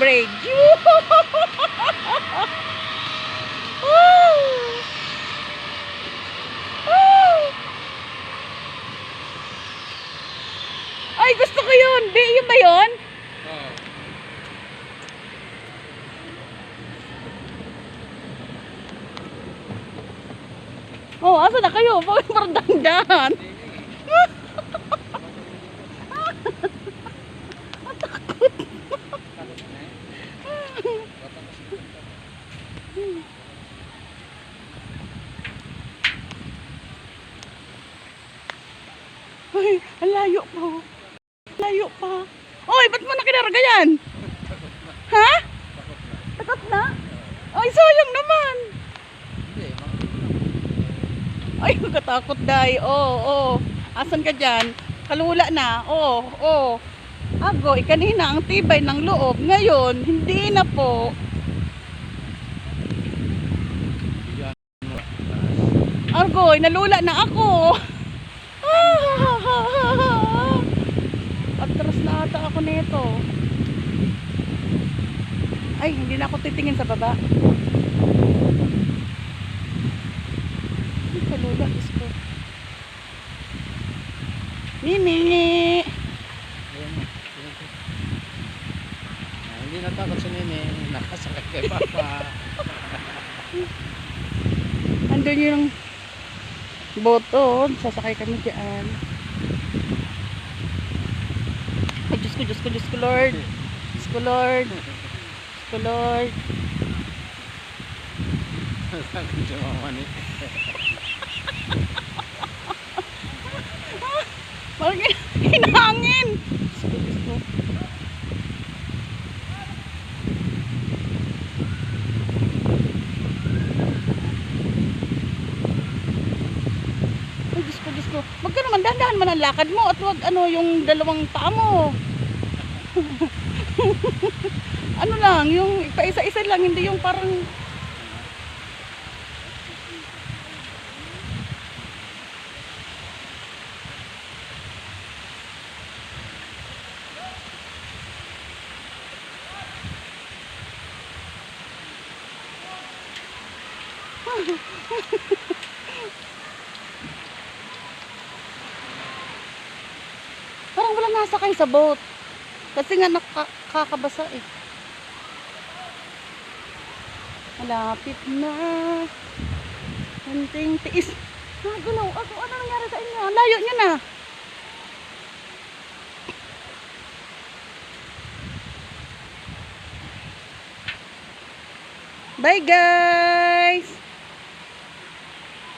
Woo! Ay, gusto ko yun. Di, yun ba yun? Oo. Oh, asa na kayo? Parang dandan. Ay, ang layo pa. Layo pa. Oy, ba't mo nakinarga yan? Ha? Takot na? Ay, sayang naman. Ay, katakot day. Oo, oh, oo. Oh. Asan ka dyan? Kalula na. Oo, oh, oo. Oh. Agoy, kanina ang tibay ng loob. Ngayon, hindi na po. Agoy, nalula na ako. Atras na ata ako nito. Ay, hindi na ako titingin sa baba. Ay, kalula, Diyos ko. Nini! Ayun mo. Ayun ko. Ah, hindi natakot si Nene. Nakasakay kay Papa. Andun yung boto. Sasakay kami dyan. Ay, Diyos ko, Diyos ko, Diyos ko, Lord. Diyos ko, Lord. Diyos ko, Lord. Sabi si Mama ni. Parang hinangin. Diyos ko, Diyos ko. Ay, Diyos ko. Wag ka naman, dahan man ang lakad mo at wag ano yung dalawang paa mo. ano lang, yung paisa-isa lang, hindi yung parang Parang wala nasakay sa boat. Kasi nga nakakabasa eh. Malapit na. Kunting tiis. Nagulaw ako. Ano nangyari sa inyo? Layo nyo na. Bye guys!